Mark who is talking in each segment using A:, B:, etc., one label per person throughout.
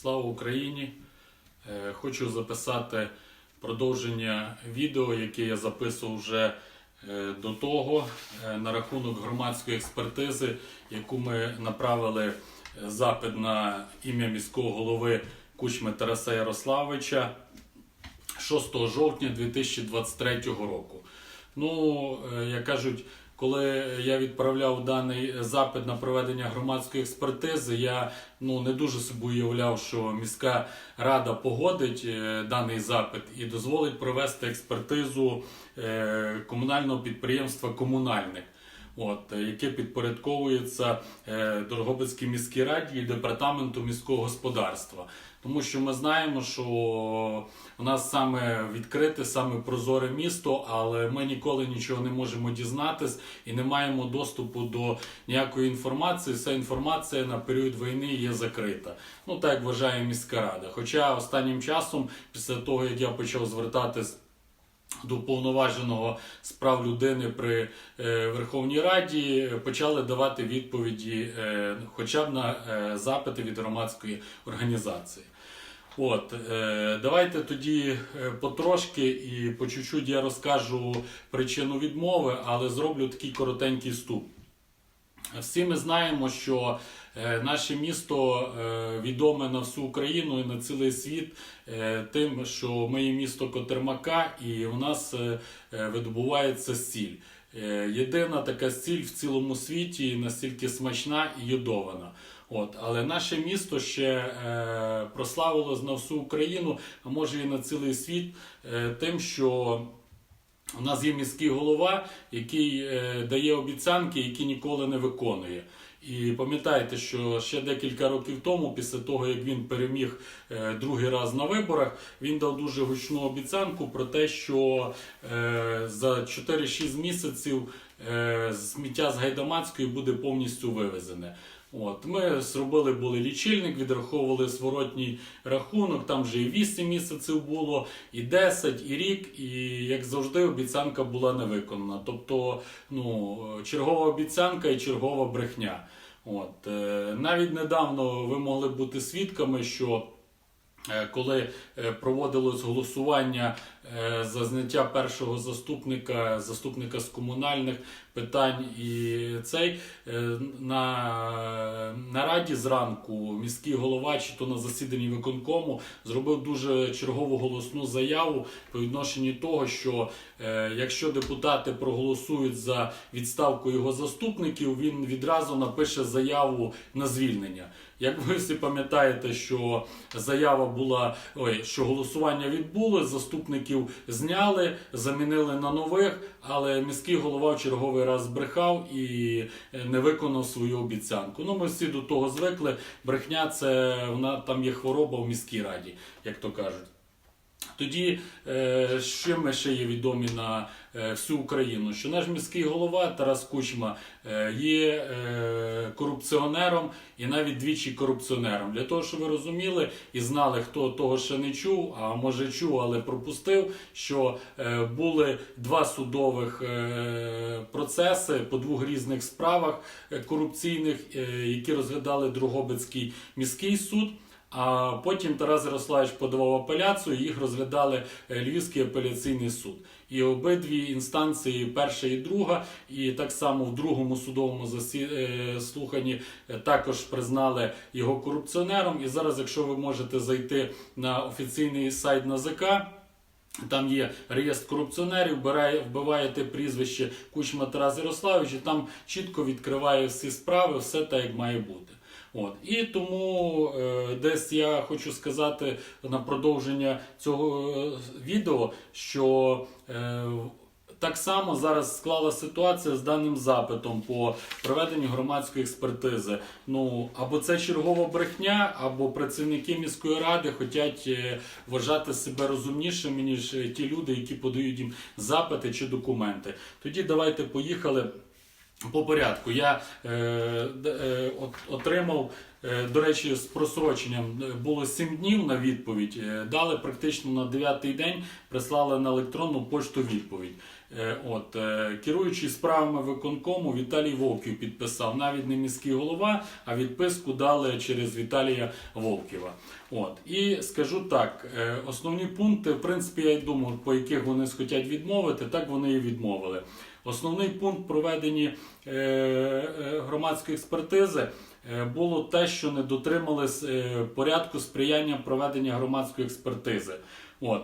A: Слава Україні! Е, Хочу записати продовження відео, яке я записував вже е, до того е, на рахунок громадської експертизи, яку ми направили запит на ім'я міського голови Кучми Тараса Ярославовича 6 жовтня 2023 року. Ну, як кажуть, коли я відправляв даний запит на проведення громадської експертизи, я ну не дуже собі уявляв, що міська рада погодить е, даний запит і дозволить провести експертизу е, комунального підприємства комунальник. От, яке підпорядковується е, Дорогобицькій міській раді і департаменту міського господарства. Тому що ми знаємо, що у нас саме відкрите, саме прозоре місто, але ми ніколи нічого не можемо дізнатись і не маємо доступу до ніякої інформації. Вся інформація на період війни є закрита. Ну так вважає міська рада. Хоча останнім часом, після того як я почав звертатись до уповноваженого з прав людини при е, Верховній Раді почали давати відповіді е, хоча б на е, запити від громадської організації. От, е, давайте тоді е, потрошки і по чуть-чуть я розкажу причину відмови, але зроблю такий коротенький вступ. Всі ми знаємо, що е, наше місто відоме на всю Україну і на цілий світ тим, що ми є місто Котермака, і у нас видобувається сіль. Е, Єдина така сіль в цілому світі настільки смачна і юдована, От, але наше місто ще е, прославилось на всю Україну, а може і на цілий світ, е, тим, що у нас є міський голова, який е, дає обіцянки, які ніколи не виконує. І пам'ятайте, що ще декілька років тому, після того як він переміг е, другий раз на виборах, він дав дуже гучну обіцянку про те, що е, за 4-6 місяців е, сміття з Гайдамацької буде повністю вивезене. От, ми зробили були лічильник, відраховували зворотній рахунок, там вже і 8 місяців було, і 10, і рік, і як завжди, обіцянка була не виконана. Тобто, ну, чергова обіцянка і чергова брехня. От, е, навіть недавно ви могли бути свідками, що коли е, проводилось голосування е, за зняття першого заступника, заступника з комунальних питань і цей е, на, на раді зранку міський голова, чи то на засіданні виконкому, зробив дуже чергову голосну заяву по відношенню того, що е, якщо депутати проголосують за відставку його заступників, він відразу напише заяву на звільнення. Як ви всі пам'ятаєте, що заява була, ой, що голосування відбулось, заступників зняли, замінили на нових, але міський голова в черговий раз збрехав і е, не виконав свою обіцянку. Ну, ми всі до того звикли. Брехня це вона там є хвороба в міській раді, як то кажуть. Тоді е, що ми ще є відомі на е, всю Україну? Що наш міський голова Тарас Кучма е, є корупціонером і навіть двічі корупціонером. Для того, щоб ви розуміли і знали, хто того ще не чув, а може чув, але пропустив, що були два судових процеси по двох різних справах корупційних, які розглядали Дрогобицький міський суд. А потім Тарас Ярославович подавав апеляцію, їх розглядали е, Львівський апеляційний суд. І обидві інстанції, перша і друга, і так само в другому судовому засі... е, слуханні е, також признали його корупціонером. І зараз, якщо ви можете зайти на офіційний сайт НАЗК, там є реєстр корупціонерів, вбиваєте прізвище Кучма Тарас Ярославович, там чітко відкриває всі справи, все так, як має бути. От. І тому е, десь я хочу сказати на продовження цього е, відео, що е, так само зараз склала ситуація з даним запитом по проведенню громадської експертизи. Ну або це чергова брехня, або працівники міської ради хочуть е, вважати себе розумнішими ніж е, ті люди, які подають їм запити чи документи. Тоді давайте поїхали. По порядку я е, е, от- отримав е, до речі, з просроченням е, було 7 днів на відповідь. е, Дали практично на 9-й день, прислали на електронну пошту відповідь. Е, От, е, керуючий справами виконкому Віталій Вовків підписав, навіть не міський голова, а відписку дали через Віталія Вовківа. От. І скажу так, е, основні пункти, в принципі, я й думав, по яких вони схотять відмовити, так вони і відмовили. Основний пункт проведення громадської експертизи було те, що не дотримались е, порядку сприяння проведення громадської експертизи. От.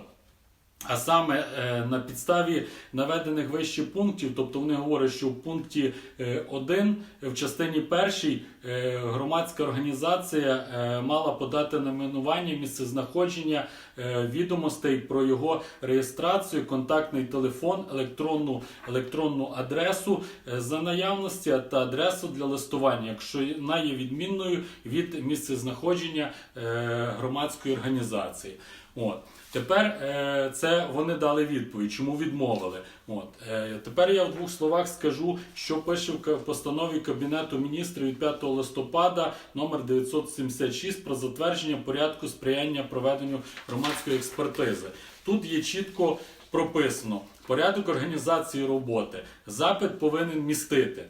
A: А саме е, на підставі наведених вище пунктів, тобто вони говорять, що в пункті 1 в частині першій е, громадська організація е, мала подати найменування місцезнаходження е, відомостей про його реєстрацію, контактний телефон, електронну, електронну адресу е, за наявності та адресу для листування, якщо вона є відмінною від місцезнаходження е, громадської організації. От. Тепер е, це вони дали відповідь, чому відмовили. От. Е, тепер я в двох словах скажу, що пише в постанові Кабінету міністрів від 5 листопада номер 976 про затвердження порядку сприяння проведенню громадської експертизи. Тут є чітко прописано порядок організації роботи. Запит повинен містити.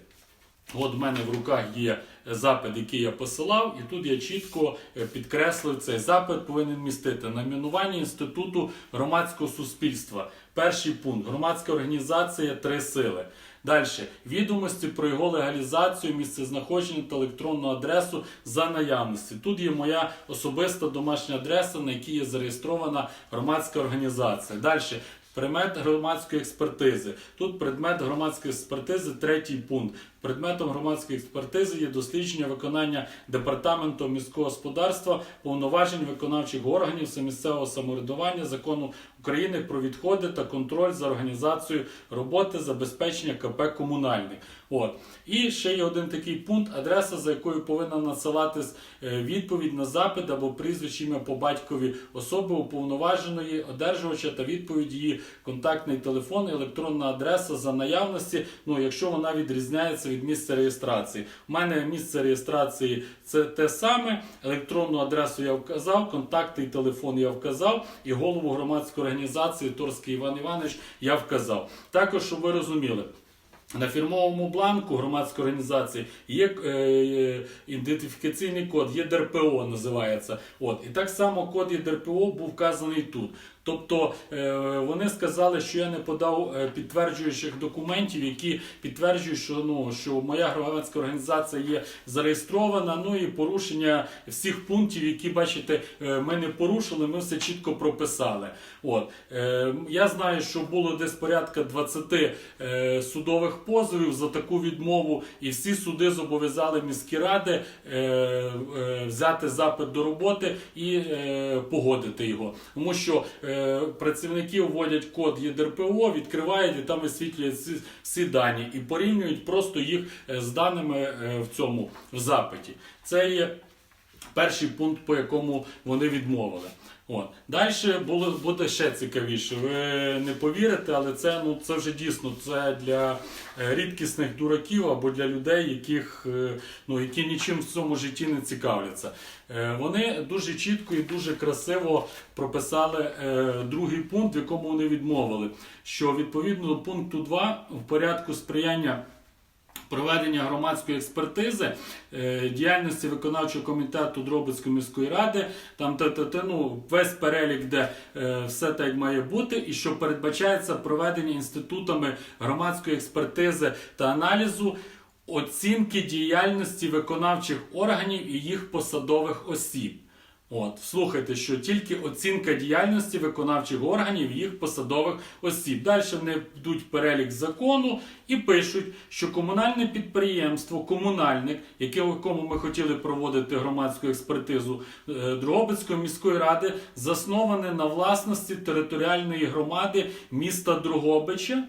A: От в мене в руках є запит, який я посилав, і тут я чітко е, підкреслив цей запит повинен містити найменування інституту громадського суспільства. Перший пункт громадська організація три сили. Далі відомості про його легалізацію, місцезнаходження та електронну адресу за наявності. Тут є моя особиста домашня адреса, на якій є зареєстрована громадська організація. Далі Предмет громадської експертизи. Тут предмет громадської експертизи, третій пункт. Предметом громадської експертизи є дослідження виконання департаментом міського господарства, повноважень виконавчих органів місцевого самоврядування закону України про відходи та контроль за організацією роботи забезпечення КП комунальних. От і ще є один такий пункт: адреса, за якою повинна надсилатись е, відповідь на запит або прізвище ім'я по батькові особи уповноваженої, одержувача та відповідь її контактний телефон, електронна адреса за наявності. Ну якщо вона відрізняється від місця реєстрації. У мене місце реєстрації це те саме. Електронну адресу я вказав, контактний телефон я вказав, і голову громадської організації Торський Іван Іванович я вказав. Також, щоб ви розуміли. На фірмовому бланку громадської організації є е, е, ідентифікаційний код, є ДРПО називається. От. І так само код ЄДРПО був вказаний тут. Тобто е, вони сказали, що я не подав е, підтверджуючих документів, які підтверджують, що ну що моя громадська організація є зареєстрована. Ну і порушення всіх пунктів, які бачите, е, ми не порушили, ми все чітко прописали. От я знаю, що було десь порядка 20 е, судових позовів за таку відмову, і всі суди зобов'язали міські ради взяти запит до роботи і погодити його, тому що працівники вводять код ЄДРПО, відкривають і там висвітлюють всі, всі дані і порівнюють просто їх е, з даними е, в цьому в запиті. Це є перший пункт, по якому вони відмовили. От. Далі було, буде ще цікавіше. Ви не повірите, але це, ну, це вже дійсно це для е, рідкісних дураків або для людей, яких, е, ну, які нічим в цьому житті не цікавляться. Е, Вони дуже чітко і дуже красиво прописали другий пункт, в якому вони відмовили, що відповідно до пункту 2 в порядку сприяння проведення громадської експертизи е, діяльності виконавчого комітету Дробицької міської ради, там та, та, та, ну, весь перелік, де е, все так як має бути, і що передбачається проведення інститутами громадської експертизи та аналізу. Оцінки діяльності виконавчих органів і їх посадових осіб. От, слухайте, що тільки оцінка діяльності виконавчих органів їх посадових осіб. Далі вони йдуть перелік закону і пишуть, що комунальне підприємство, комунальник, яке в якому ми хотіли проводити громадську експертизу е, Дрогобицької міської ради, засноване на власності територіальної громади міста Дрогобича.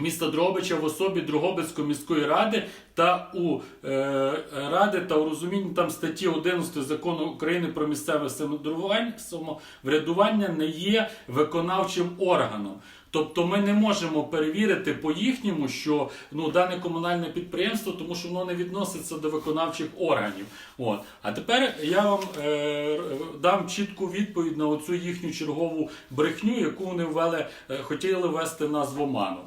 A: Міста Дрогобича в особі Дрогобицької міської ради та у е, ради та у розумінні там статті 11 закону України про місцеве самоврядування, не є виконавчим органом. Тобто ми не можемо перевірити по їхньому, що ну дане комунальне підприємство, тому що воно не відноситься до виконавчих органів. От. А тепер я вам е, дам чітку відповідь на оцю їхню чергову брехню, яку вони ввели, е, хотіли ввести нас в оману.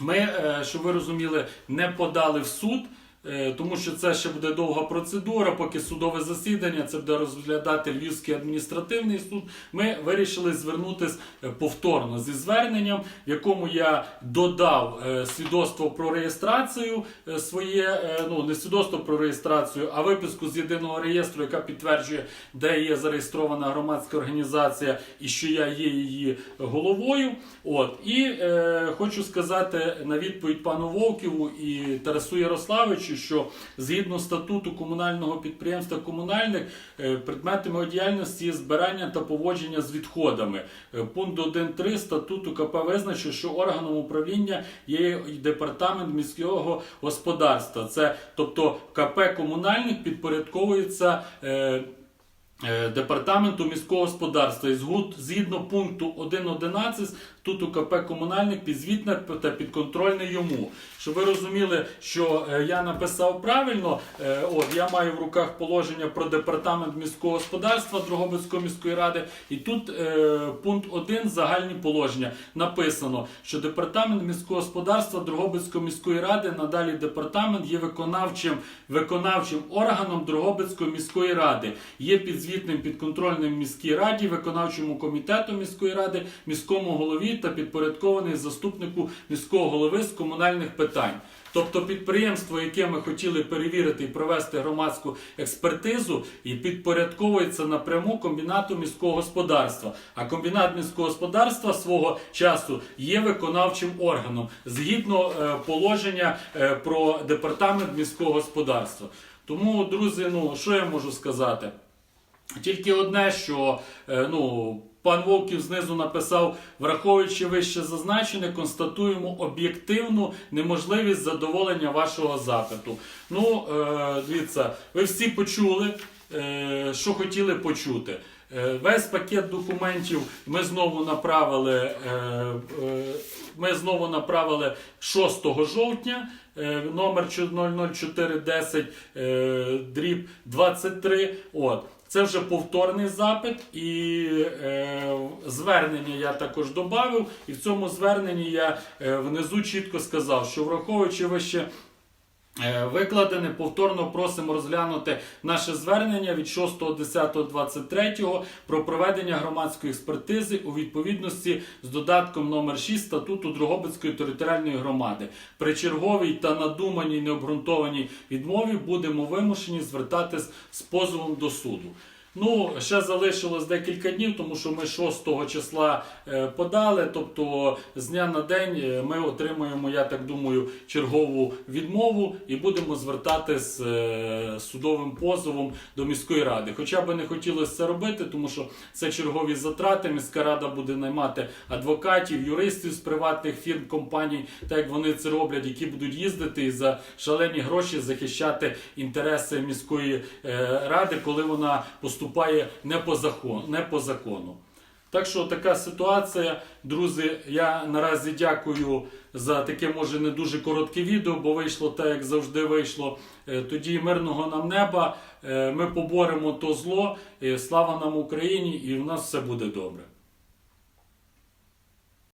A: Ми, е, щоб ви розуміли, не подали в суд. Е, Тому що це ще буде довга процедура, поки судове засідання, це буде розглядати Львівський адміністративний суд. Ми вирішили звернутися е, повторно зі зверненням, в якому я додав е, свідоцтво про реєстрацію своє, ну не свідоцтво про реєстрацію, а виписку з єдиного реєстру, яка підтверджує, де є зареєстрована громадська організація і що я є її головою. От і е, хочу сказати на відповідь пану Вовківу і Тарасу Ярославичу, що згідно статуту комунального підприємства комунальник е, предметами діяльності є збирання та поводження з відходами. Е, Пункт 1.3 статуту КП визначив, що органом управління є департамент міського господарства. Це тобто КП комунальник підпорядковується. Е, Департаменту міського господарства і згідно пункту 1.11 тут у КП комунальник підзвітне та підконтрольне йому. Щоб ви розуміли, що е, я написав правильно, е, от я маю в руках положення про департамент міського господарства Дрогобицької міської ради, і тут е, пункт 1 загальні положення написано, що департамент міського господарства Дрогобицької міської ради надалі департамент є виконавчим виконавчим органом Дрогобицької міської ради, є підзвітним підконтрольним міській раді, виконавчому комітету міської ради, міському голові та підпорядкований заступнику міського голови з комунальних питань. Тобто підприємство, яке ми хотіли перевірити і провести громадську експертизу, і підпорядковується напряму комбінату міського господарства. А комбінат міського господарства свого часу є виконавчим органом згідно е, положення е, про департамент міського господарства. Тому, друзі, ну що я можу сказати? Тільки одне, що е, ну, пан Вовків знизу написав, враховуючи вище зазначене, констатуємо об'єктивну неможливість задоволення вашого запиту. Ну, е, дивіться, ви всі почули, е, що хотіли почути. Е, Весь пакет документів ми знову направили. е, е, Ми знову направили 6 жовтня, е, номер 00410 е, дріб 23. От. Це вже повторний запит, і е, звернення я також додав. І в цьому зверненні я е, внизу чітко сказав, що враховуючи вище Викладене повторно просимо розглянути наше звернення від 6.10.23 про проведення громадської експертизи у відповідності з додатком номер 6 статуту Дрогобицької територіальної громади. При черговій та надуманій необґрунтованій відмові будемо вимушені звертатись з позовом до суду. Ну, ще залишилось декілька днів, тому що ми 6 числа е, подали. Тобто з дня на день е, ми отримуємо, я так думаю, чергову відмову і будемо звертатись е, з судовим позовом до міської ради. Хоча би не хотілося це робити, тому що це чергові затрати. Міська рада буде наймати адвокатів, юристів з приватних фірм, компаній, так як вони це роблять, які будуть їздити і за шалені гроші захищати інтереси міської е, ради, коли вона поступає не по закону. Не по закону. Так що така ситуація, друзі. Я наразі дякую за таке, може, не дуже коротке відео, бо вийшло так, як завжди вийшло. Е, Тоді мирного нам неба. Е, Ми поборемо то зло. Е, Слава нам Україні, і в нас все буде добре.